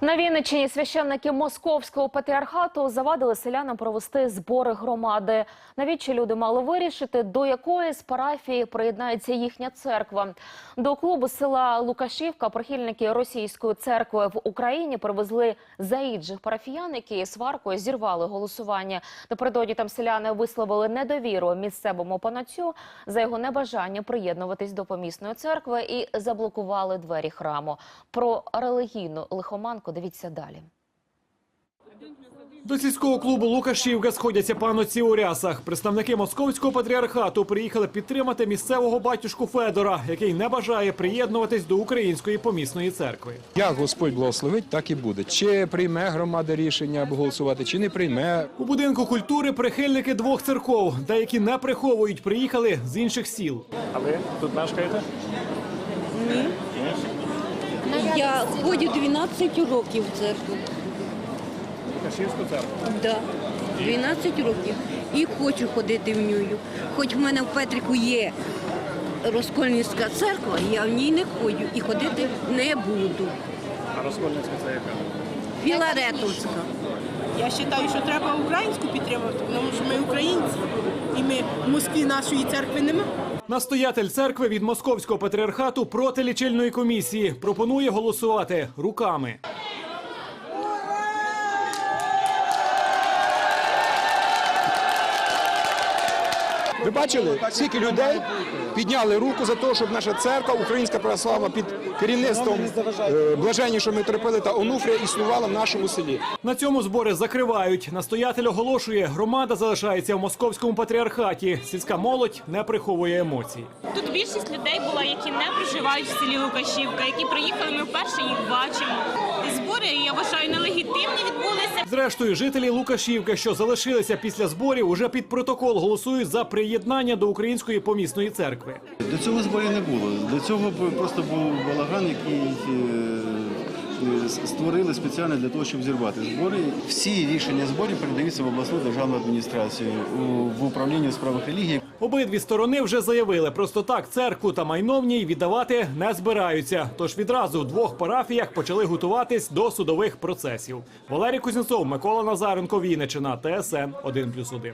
На Вінниччині священники московського патріархату завадили селянам провести збори громади. Навіщо люди мали вирішити, до якої з парафії приєднається їхня церква. До клубу села Лукашівка прихильники російської церкви в Україні привезли заїджих парафіян, які сваркою зірвали голосування. Напередодні там селяни висловили недовіру місцевому панацю за його небажання приєднуватись до помісної церкви і заблокували двері храму. Про релігійну лихоманку дивіться далі. До сільського клубу Лукашівка сходяться паноці у рясах. Представники московського патріархату приїхали підтримати місцевого батюшку Федора, який не бажає приєднуватись до української помісної церкви. Як Господь благословить, так і буде. Чи прийме громада рішення або голосувати, чи не прийме. У будинку культури прихильники двох церков, деякі не приховують, приїхали з інших сіл. А ви тут мешкаєте? Я ходжу 12 років в церкву. Кашинську церкву. Да. 12 років. І хочу ходити в нюю. Хоч в мене в Петрику є Розкольницька церква, я в ній не ходжу і ходити не буду. А Розкольницька це яка? Філаретовська. Я вважаю, що треба українську підтримувати, тому що ми українці, і ми в Москві нашої церкви немає. Настоятель церкви від московського патріархату проти лічильної комісії пропонує голосувати руками. Ви бачили, скільки людей підняли руку за те, щоб наша церква, Українська православна під керівництвом е, блаженнішого митрополита Онуфрія існувала в нашому селі. На цьому збори закривають. Настоятель оголошує, громада залишається в московському патріархаті. Сільська молодь не приховує емоцій. Тут більшість людей була, які не проживають в селі Лукашівка, які приїхали, ми вперше їх бачимо. Збори, я вважаю, нелегітимні відбулися. Зрештою, жителі Лукашівки, що залишилися після зборів, уже під протокол голосують за приєднання до української помісної церкви. До цього зборів не було. До цього просто був балаган, який е, створили спеціально для того, щоб зірвати збори. Всі рішення зборів передаються в обласну державну адміністрацію в управління у справах релігії. Обидві сторони вже заявили, просто так церкву та майновній віддавати не збираються. Тож відразу в двох парафіях почали готуватись до судових процесів. Валерій Кузнєцов, Микола Назаренко, Вінниччина, ТСН 1+,1.